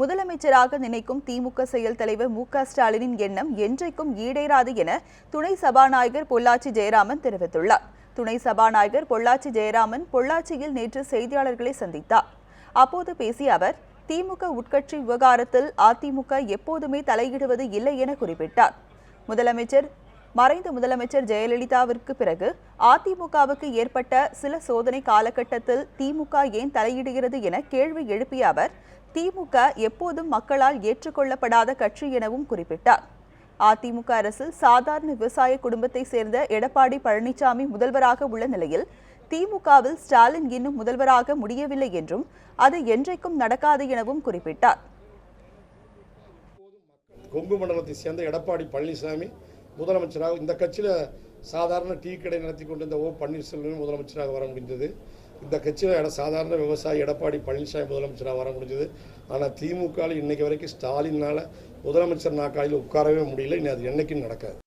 முதலமைச்சராக நினைக்கும் திமுக செயல் தலைவர் மு ஸ்டாலினின் எண்ணம் என்றைக்கும் ஈடேறாது என துணை சபாநாயகர் பொள்ளாச்சி ஜெயராமன் தெரிவித்துள்ளார். துணை சபாநாயகர் பொள்ளாச்சி ஜெயராமன் பொள்ளாச்சியில் நேற்று செய்தியாளர்களை சந்தித்தார். அப்போது பேசிய அவர் திமுக உட்கட்சி விவகாரத்தில் அதிமுக எப்போதுமே தலையிடுவது இல்லை என குறிப்பிட்டார். முதலமைச்சர் மறைந்த முதலமைச்சர் ஜெயலலிதாவிற்கு பிறகு அதிமுகவுக்கு ஏற்பட்ட சில சோதனை காலகட்டத்தில் திமுக ஏன் தலையிடுகிறது என கேள்வி எழுப்பிய அவர் திமுக எப்போதும் மக்களால் ஏற்றுக்கொள்ளப்படாத கட்சி எனவும் குறிப்பிட்டார். அதிமுக அரசில் சாதாரண விவசாய குடும்பத்தை சேர்ந்த எடப்பாடி பழனிசாமி முதல்வராக உள்ள நிலையில் திமுகவில் ஸ்டாலின் இன்னும் முதல்வராக முடியவில்லை என்றும் அது என்றைக்கும் நடக்காது எனவும் குறிப்பிட்டார். கொங்கு மண்டலத்தை சேர்ந்த எடப்பாடி பழனிசாமி முதலமைச்சராக இந்த கட்சியில் சாதாரண டீ கடை நடத்தி கொண்டிருந்த ஓ பன்னீர்செல்வம் முதலமைச்சராக வர முடிந்தது இந்த கட்சியில் சாதாரண விவசாயி எடப்பாடி பழனிசாமி முதலமைச்சராக வர முடிஞ்சது. ஆனால் திமுகவில் இன்னைக்கு வரைக்கும் ஸ்டாலினால் முதலமைச்சர் நாக்காளியில் உட்காரவே முடியல. இனி அது என்னைக்கும் நடக்காது.